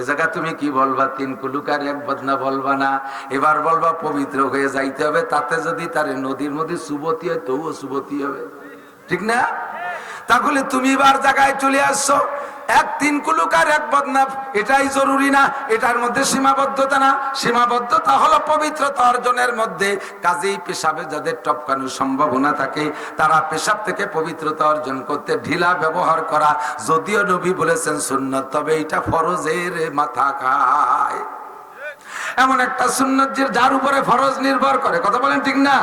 এ জায়গা তুমি কি বলবা? তিন কুলুকার এক বদনা বলবা না। এবার বলবা পবিত্র হয়ে যাইতে হবে, তাতে যদি তার নদীর মধ্যে সুবতি হয়, তবুও সুবতি হবে। ঠিক না? তাহলে তুমি এবার জায়গায় চলে আসছো। এক তিন কুলুকার এক বদনাফ এটাই জরুরি না, এটার মধ্যে সীমাবদ্ধতা না। সীমাবদ্ধতা হলো পবিত্রতা অর্জনের মধ্যে। কাজেই পেশাবে যাদের টপকানোর সম্ভাবনা থাকে, তারা পেশাব থেকে পবিত্রতা অর্জন করতে ঢিলা ব্যবহার করা। যদিও নবী বলেছেন শূন্য তবে এটা ফরজের মাথা খায়। এমন একটা সুন্নত যার উপরে ফরজ নির্ভর করে। কথা বলেন ঠিক না?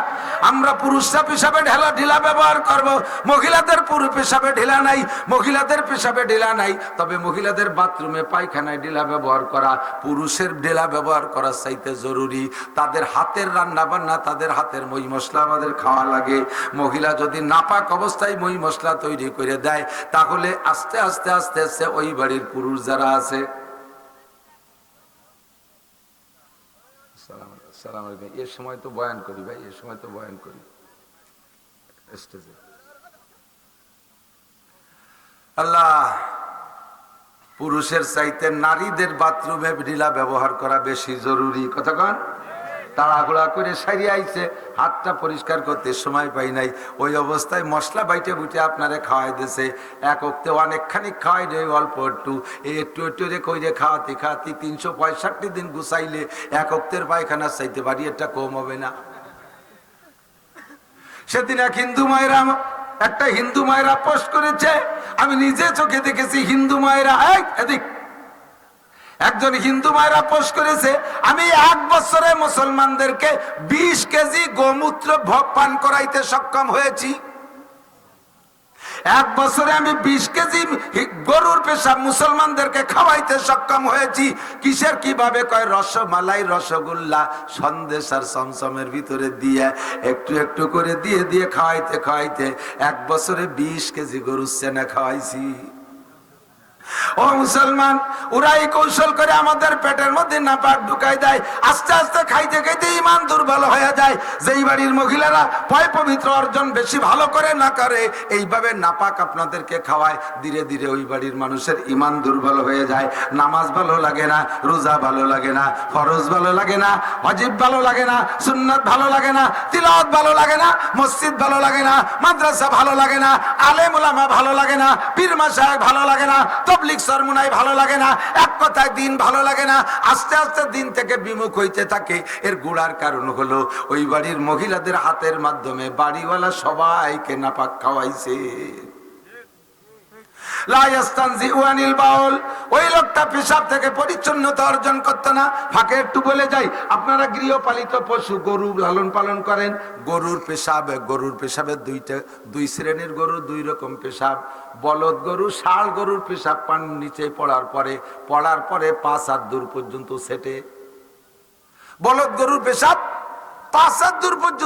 আমরা পুরুষরা পেশাবে ঢেলা ঢিলা ব্যবহার করব। মহিলাদের পুরুষ পেশাবে ঢিলা নাই, মহিলাদের পেশাবে ঢিলা নাই। তবে মহিলাদের বাথরুমে পায়খানায় ঢিলা ব্যবহার করা, পুরুষের ঢিলা ব্যবহার করার চাইতে জরুরি। তাদের হাতের রান্না বান্না তাদের হাতের মই মশলা আমাদের খাওয়া লাগে। মহিলা যদি নাপাক অবস্থায় মই মশলা তৈরি করে দেয়, তাহলে আস্তে আস্তে আস্তে আস্তে ওই বাড়ির পুরুষ যারা আছে সালাম আলাইকুম, এ সময় তো বয়ান করি ভাই এর সময় তো বয়ান করি। স্টেজে। আল্লাহ পুরুষের চাইতে নারীদের বাথরুমে ঢিলা ব্যবহার করা বেশি জরুরি। কতক্ষণ তাড়াহুড়া করে সারিয়ে আইছে হাতটা পরিষ্কার করতে সময় পাই নাই। ওই অবস্থায় মশলা বাইটে বুটে আপনারে খাওয়াই দিছে। এক অক্তে অনেকখানি খাওয়াই দেয় অল্প একটু। এই একটু একটু রে কইরে খাওয়াতে খাওয়াতে তিনশো পঁয়ষট্টি দিন গুছাইলে এক অক্তের পায়খানা চাইতে পারি এটা কম হবে না। সেদিন এক হিন্দু মায়েরা একটা হিন্দু মায়েরা পোস্ট করেছে আমি নিজে চোখে দেখেছি হিন্দু মায়েরা এই, এদিক। একজন হিন্দু মায়েরা পোস্ট করেছে, আমি এক বছরে মুসলমানদেরকে বিশ কেজি গোমূত্র ভোগ পান করাইতে সক্ষম হয়েছি। এক বছরে আমি বিশ কেজি হি- গরুর পেশা মুসলমানদেরকে খাওয়াইতে সক্ষম হয়েছি। কিসের কীভাবে কয় রসমালাই, রসগোল্লা, সন্দেশ আর সমসমের ভিতরে দিয়ে একটু একটু করে দিয়ে দিয়ে খাওয়াইতে খাওয়াইতে এক বছরে বিশ কেজি গরুর সেনা খাওয়াইছি। ও মুসলমান ওরা এই কৌশল করে আমাদের পেটের মধ্যে নাপাক ঢুকাই দেয় আস্তে আস্তে খাইতে খাইতে ইমান দুর্বল হয়ে যায় যেই বাড়ির মহিলারা পয় পবিত্র অর্জন বেশি ভালো করে না করে এইভাবে নাপাক আপনাদেরকে খাওয়ায় ধীরে ধীরে ওই বাড়ির মানুষের ইমান দুর্বল হয়ে যায় নামাজ ভালো লাগে না রোজা ভালো লাগে না ফরজ ভালো লাগে না অজিব ভালো লাগে না সুন্নত ভালো লাগে না তিলাওয়াত ভালো লাগে না মসজিদ ভালো লাগে না মাদ্রাসা ভালো লাগে না আলেম ওলামা ভালো লাগে না পীর মাসায় ভালো লাগে না তবলিক সরমুনাই ভালো লাগে না এক কথায় দিন ভালো লাগে না আস্তে আস্তে দিন থেকে বিমুখ হইতে থাকে এর গোড়ার কারণ হলো ওই বাড়ির মহিলাদের হাতের মাধ্যমে বাড়িওয়ালা সবাইকে নাপাক খাওয়াইছে ওই লোকটা পেশাব থেকে পরিচ্ছন্নতা অর্জন করতো না। একটু বলে যাই, আপনারা গৃহপালিত গরু লালন পালন করেন? গরুর পেশাব, গরুর পেশাবের দুইটা, দুই শ্রেণির দুই রকম পেশাব। বলদ গরু ষাড় গরুর পেশাব পান নিচে পড়ার পরে পড়ার পরে পাঁচ হাত দূর পর্যন্ত সেটে। বলদ গরুর পেশাব পাঁচ হাত পর্যন্ত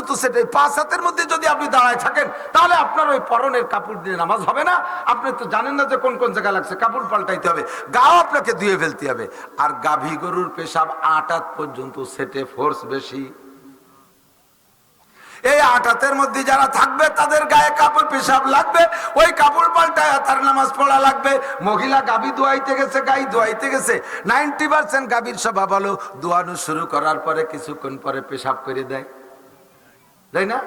পাঁচ হাতের মধ্যে যদি আপনি দাঁড়ায় থাকেন, তাহলে আপনার ওই পরনের কাপড় দিয়ে নামাজ হবে না। আপনি তো জানেন না যে কোন কোন লাগছে হবে। গাও আপনাকে ধুয়ে ফেলতে হবে। আর গাভী গরুর পেশাব আট পর্যন্ত সেটে ফোর্স বেশি। এই আট হাতের মধ্যে যারা থাকবে, তাদের গায়ে কাপড় পেশাব লাগবে, ওই কাপড় পাল্টায় তার নামাজ পড়া লাগবে। মহিলা গাভী দোয়াইতে গেছে, গাই দোয়াইতে গেছে। নাইনটি পার্সেন্ট গাভীর স্বভাব হলো দোয়ানো শুরু করার পরে কিছুক্ষণ পরে পেশাব করে দেয়। তাই না?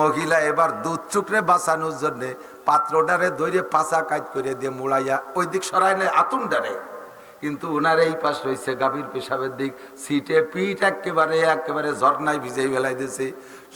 মহিলা এবার দুধ চুকরে বাঁচানোর জন্য পাত্রডারে দৈরে পাশা কাজ করে দিয়ে মোড়াইয়া ওই দিক সরাই নেয় আতুন ডারে কিন্তু ওনার এই পাশ রয়েছে গাভীর পেশাবের দিক। সিটে পিঠ একেবারে একেবারে ঝর্নায় ভিজেই বেলাই দিয়েছে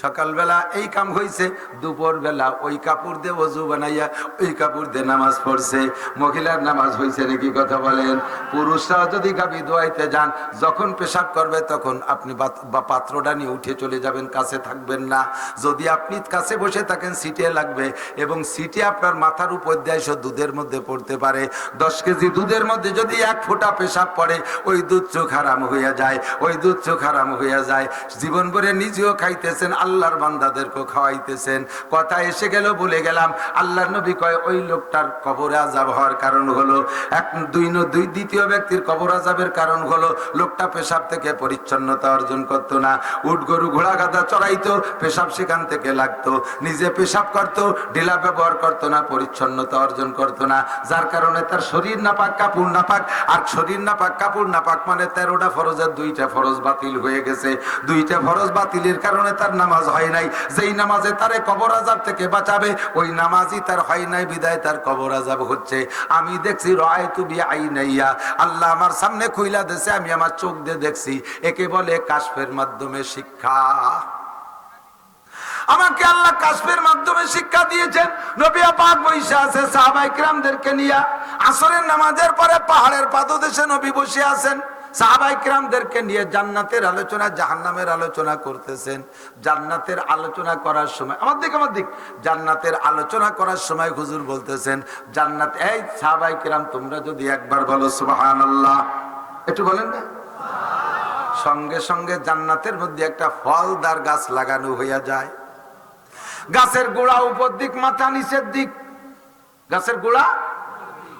সকালবেলা এই কাম হয়েছে দুপুর বেলা ওই কাপড় দিয়ে অজু বানাইয়া ওই কাপড় দিয়ে নামাজ পড়ছে। মহিলার নামাজ হয়েছে নাকি কথা বলেন? পুরুষরা যদি গাভী দোয়াইতে যান, যখন পেশাব করবে তখন আপনি বা পাত্রটা নিয়ে উঠে চলে যাবেন, কাছে থাকবেন না। যদি আপনি কাছে বসে থাকেন, সিটে লাগবে এবং সিটে আপনার মাথার উপর দিয়ে দুধের মধ্যে পড়তে পারে। দশ কেজি দুধের মধ্যে যদি এক ফোঁটা পেশাব পড়ে, ওই দুধ চোখ হারাম হইয়া যায়, ওই দুধ চোখ হারাম হইয়া যায়। জীবন ভরে নিজেও খাইতেছেন আল্লাহর বান্দাদেরকে খাওয়াইতেছেন। কথা এসে গেল, বলে গেলাম, আল্লাহর নবী কয়, ওই লোকটার কবরে আজাব হওয়ার কারণ হলো। এক দুই ন- দুই দ্বিতীয় ব্যক্তির কবর আজাবের কারণ হলো, লোকটা পেশাব থেকে পরিচ্ছন্নতা অর্জন করতো না। উট গরু, ঘোড়া গাদা চড়াইতো, পেশাব সেখান থেকে লাগতো। নিজে পেশাব করতো ঢিলা ব্যবহার করতো না, পরিচ্ছন্নতা অর্জন করতো না। যার কারণে তার শরীর না নাপাক, কাপড় নাপাক। আর শরীর না নাপাক, কাপড় নাপাক মানে তেরোটা ফরজের দুইটা ফরজ বাতিল হয়ে গেছে। দুইটা ফরজ বাতিলের কারণে তার নামাজ হয় নাই। যেই নামাজে তারে কবর আজাব থেকে বাঁচাবে, ওই নামাজই তার হয় নাই, বিদায় তার কবর আজাব হচ্ছে। আমি দেখছি রয় তুবি আই নাইয়া আল্লাহ আমার সামনে খুইলা দেশে আমি আমার চোখ দিয়ে দেখছি। একে বলে কাশফের মাধ্যমে শিক্ষা। আমাকে আল্লাহ কাশ্মের মাধ্যমে শিক্ষা দিয়েছেন। নবিয়া পাক বৈশা আছে সাহাবাই কিরামদেরকে নিয়ে। আসরের নামাজের পরে পাহাড়ের পাদদেশে নবী বসে আছেন। সাহাবাই কিরামদেরকে নিয়ে জান্নাতের আলোচনা, জাহান্নামের আলোচনা করতেছেন। জান্নাতের আলোচনা করার সময়, আমার দিক আমার দিক, জান্নাতের আলোচনা করার সময় হুজুর বলতেছেন, জান্নাত, এই সাহাবাই কিরাম, তোমরা যদি একবার বলো সুবহানাল্লাহ। একটু বলেন না? সঙ্গে সঙ্গে জান্নাতের মধ্যে একটা ফলদার গাছ লাগানো হইয়া যায়। গাছের গোড়া উপর দিক, মাথা নিচের দিক। গাছের গোড়া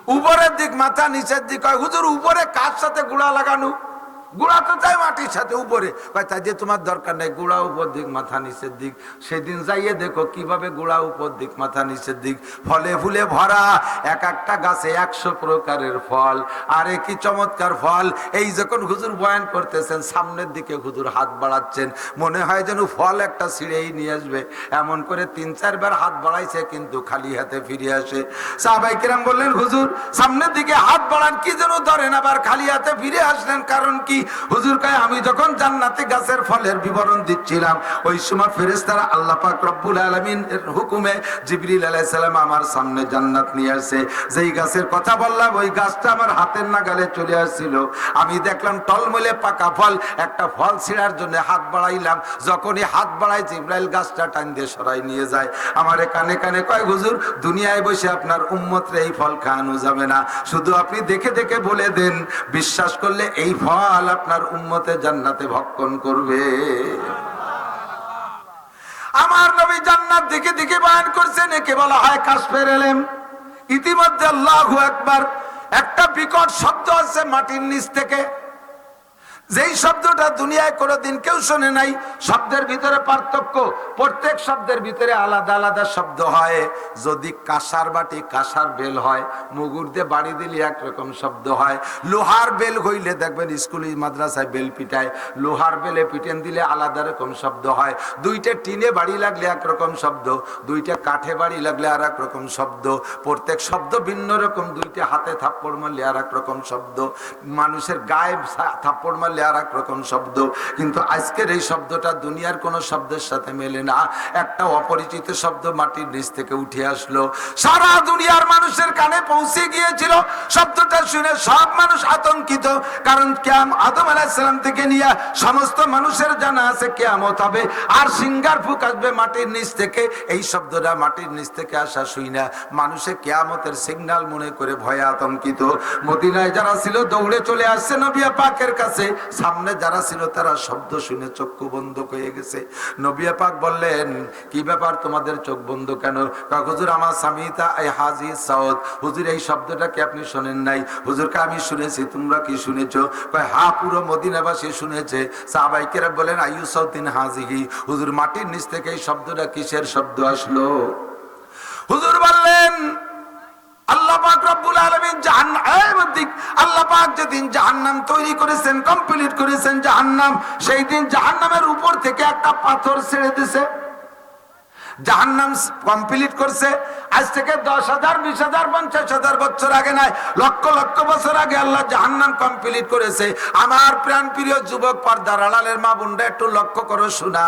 উপরের দিক মাথা নিচের দিক। হয় হুজুর উপরে কার সাথে গুড়া লাগানো? গুড়া তো চাই মাটির সাথে উপরে। কয়, তাই যে তোমার দরকার নেই, গুড়া উপর দিক, মাথা নিচের দিক। সেদিন যাইয়ে দেখো কীভাবে গুড়া উপর দিক, মাথা নিচের দিক। ফলে ফুলে ভরা এক একটা গাছে একশো প্রকারের ফল। আরে কি চমৎকার ফল। এই যখন হুজুর বয়ান করতেছেন, সামনের দিকে হুজুর হাত বাড়াচ্ছেন। মনে হয় যেন ফল একটা ছিঁড়েই নিয়ে আসবে। এমন করে তিন, চারবার হাত বাড়াইছে, কিন্তু খালি হাতে ফিরে আসে। সাহাবাই কিরাম বললেন, হুজুর, সামনের দিকে হাত বাড়ান, কি যেন ধরেন? আবার খালি হাতে ফিরে আসলেন কারণ কি? হুজুর কয়, আমি যখন জান্নাতে গাছের ফলের বিবরণ দিচ্ছিলাম, ওই সময় ফেরেশতারা আল্লাহ পাক রব্বুল আলামিন এর হুকুমে জিবরিল আলাইহিস সালাম আমার সামনে জান্নাত নিয়ে আসে। যেই গাছের কথা বললাম, ওই গাছটা আমার হাতের নাগালে চলে আসছিল। আমি দেখলাম টলমলে পাকা ফল, একটা ফল ছিঁড়ার জন্য হাত বাড়াইলাম। যখনই হাত বাড়াই জিব্রাইল গাছটা টান দিয়ে সরাই নিয়ে যায়। আমার কানে কানে কয়, হুজুর, দুনিয়ায় বসে আপনার উম্মতরে এই ফল খাওয়ানো যাবে না। শুধু আপনি দেখে দেখে বলে দেন। বিশ্বাস করলে এই ফল আপনার উন্মতে জান্নাতে ভক্ষণ করবে। আমার নবী জান্নাত দিকে দিকে বয়ান করছেন, একে বলা হয় কাশ্মের এলেম। ইতিমধ্যে লাভ একবার একটা বিকট শব্দ আছে মাটির নিচ থেকে। যেই শব্দটা দুনিয়ায় কোনোদিন কেউ শোনে নাই, শব্দের ভিতরে পার্থক্য, প্রত্যেক শব্দের ভিতরে আলাদা আলাদা শব্দ হয়। যদি কাঁসার বাটি কাঁসার বেল হয়, মুগুর দিয়ে বাড়ি দিলে একরকম শব্দ হয়। লোহার বেল হইলে দেখবেন স্কুল, মাদ্রাসায় বেল পিটায়। লোহার বেলে পিটেন দিলে আলাদা রকম শব্দ হয়। দুইটা টিনে বাড়ি লাগলে একরকম শব্দ, দুইটা কাঠে বাড়ি লাগলে আর রকম শব্দ। প্রত্যেক শব্দ ভিন্ন রকম, দুইটা হাতে থাপ্পড় মারলে আর রকম শব্দ। মানুষের গায়ে থাপ্পড় মারলে আর এক রকম শব্দ। কিন্তু আজকের এই শব্দটা দুনিয়ার কোনো শব্দের সাথে মেলে না। একটা অপরিচিত শব্দ মাটির নিচ থেকে উঠে আসলো। সারা দুনিয়ার মানুষের কানে পৌঁছে গিয়েছিল। শব্দটা শুনে সব মানুষ আতঙ্কিত। কারণ ক্যাম আদম আলাহিসাল্লাম থেকে নিয়ে সমস্ত মানুষের জানা আছে কেয়ামত হবে। আর সিঙ্গার ফুক আসবে মাটির নিচ থেকে। এই শব্দটা মাটির নিচ থেকে আসা শুই না। মানুষে কেয়ামতের সিগন্যাল মনে করে ভয়ে আতঙ্কিত। মদিনায় যারা ছিল দৌড়ে চলে আসছে নবিয়া পাকের কাছে। সামনে যারা ছিল তারা শব্দ শুনে চক্ষু বন্ধ হয়ে গেছে। নবিয়া পাক বললেন, কি ব্যাপার তোমাদের চোখ বন্ধ কেন? হুজুর, আমার স্বামীতা এই হাজি সাউদ হুজুর, এই শব্দটা কি আপনি শোনেন নাই। হুজুরকে আমি শুনেছি, তোমরা কি শুনেছো? কয়, হা, পুরো মদিনাবাসী শুনেছে। সাহাবাইকেরা বলেন আয়ু সাউদ্দিন হাজিহি? হুজুর, মাটির নিচ থেকে এই শব্দটা কিসের শব্দ আসলো? হুজুর বললেন আল্লাহ জাহান্নাম আল্লাহ যেদিন জাহান্নাম তৈরি করেছেন কমপ্লিট করেছেন জাহান্নাম সেই দিন জাহান্নামের উপর থেকে একটা পাথর ছেড়ে দিছে। জাহান্নাম কমপ্লিট করছে। আজ থেকে দশ হাজার, বিশ হাজার, পঞ্চাশ হাজার বছর আগে নয় লক্ষ লক্ষ বছর আগে আল্লাহ জাহান্নাম কমপ্লিট করেছে। আমার প্রাণ প্রিয় যুবক পর্দার আড়ালের মা বোনরা, একটু লক্ষ্য করো শোনা।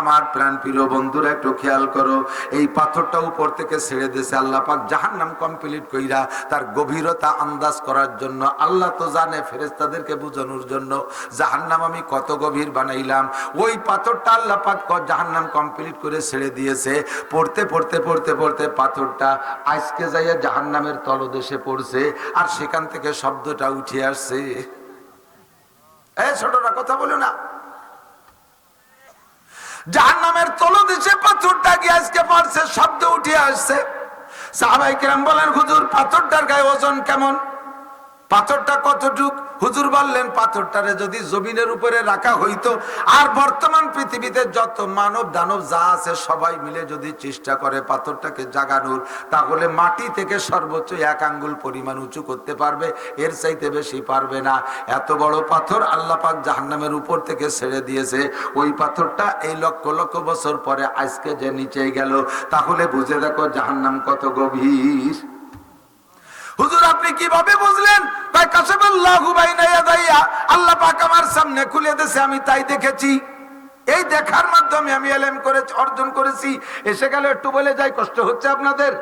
আমার প্রাণ প্রিয় বন্ধুরা, একটু খেয়াল করো। এই পাথরটা উপর থেকে ছেড়ে দিয়েছে আল্লাহ পাক জাহান্নাম কমপ্লিট কইরা তার গভীরতা আন্দাজ করার জন্য। আল্লাহ তো জানে ফেরেস্তাদেরকে বোঝানোর জন্য। জাহান্নাম আমি কত গভীর বানাইলাম। ওই পাথরটা আল্লাহ পাক জাহান্নাম কমপ্লিট করে ছেড়ে দিয়েছে। পড়তে পড়তে পড়তে পড়তে পাথরটা আজকে যাইয়া জাহান্নামের তলদেশে পড়ছে আর সেখান থেকে শব্দটা উঠে আসছে। এ, ছোটরা, কথা বলো না। জাহান নামের তলদেশে পাথরটা গিয়ে আজকে পারছে শব্দ উঠে আসছে। সাহাবাই কিরাম বলেন, হুজুর, পাথরটার গায়ে ওজন কেমন? পাথরটা কতটুক? হুজুর বললেন, পাথরটারে যদি জমিনের উপরে রাখা হইতো, আর বর্তমান পৃথিবীতে যত মানব দানব যা আছে সবাই মিলে যদি চেষ্টা করে পাথরটাকে জাগানোর, তাহলে মাটি থেকে সর্বোচ্চ এক আঙ্গুল পরিমাণ উঁচু করতে পারবে, এর চাইতে বেশি পারবে না। এত বড় পাথর আল্লাহ পাক জাহান্নামের উপর থেকে ছেড়ে দিয়েছে। ওই পাথরটা এই লক্ষ লক্ষ বছর পরে আজকে যে নিচে গেল, তাহলে বুঝে দেখো জাহান্নাম কত গভীর। হুজুর, আপনি কীভাবে বুঝলেন? তাই ইয়াদাইয়া আল্লাহ পাক আমার সামনে খুলে দেশে আমি তাই দেখেছি। এই দেখার মাধ্যমে আমি এলেম করে অর্জন করেছি। এসে গেলে, একটু বলে যাই, কষ্ট হচ্ছে আপনাদের?